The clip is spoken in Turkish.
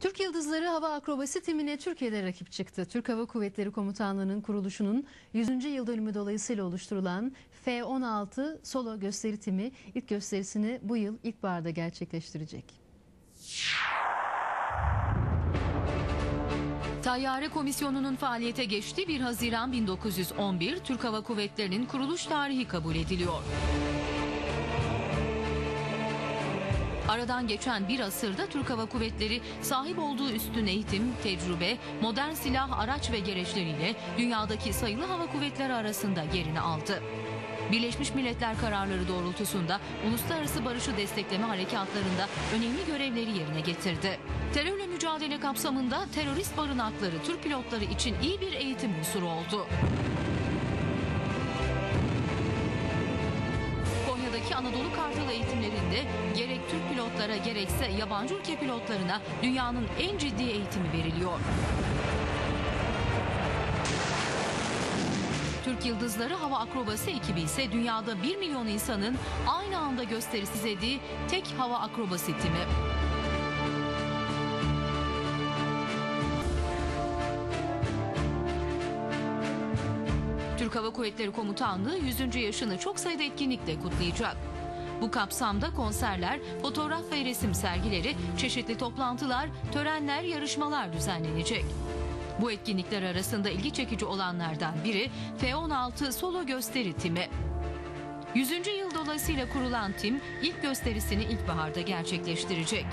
Türk Yıldızları Hava Akrobasi timine Türkiye'de rakip çıktı. Türk Hava Kuvvetleri Komutanlığı'nın kuruluşunun 100. yıl dönümü dolayısıyla oluşturulan F-16 solo gösteri timi ilk gösterisini bu yıl ilkbaharda gerçekleştirecek. Tayyare Komisyonu'nun faaliyete geçtiği 1 Haziran 1911 Türk Hava Kuvvetleri'nin kuruluş tarihi kabul ediliyor. Aradan geçen bir asırda Türk Hava Kuvvetleri sahip olduğu üstün eğitim, tecrübe, modern silah, araç ve gereçleriyle dünyadaki sayılı hava kuvvetleri arasında yerini aldı. Birleşmiş Milletler kararları doğrultusunda uluslararası barışı destekleme harekatlarında önemli görevleri yerine getirdi. Terörle mücadele kapsamında terörist barınakları Türk pilotları için iyi bir eğitim unsuru oldu. Anadolu Kartal eğitimlerinde gerek Türk pilotlara gerekse yabancı ülke pilotlarına dünyanın en ciddi eğitimi veriliyor. Türk Yıldızları Hava Akrobasi ekibi ise dünyada 1 milyon insanın aynı anda gösterisi izlediği tek hava akrobasi timi. Türk Hava Kuvvetleri Komutanlığı 100. yaşını çok sayıda etkinlikle kutlayacak. Bu kapsamda konserler, fotoğraf ve resim sergileri, çeşitli toplantılar, törenler, yarışmalar düzenlenecek. Bu etkinlikler arasında ilgi çekici olanlardan biri F-16 solo gösteri timi. 100. yıl dolayısıyla kurulan tim ilk gösterisini ilkbaharda gerçekleştirecek.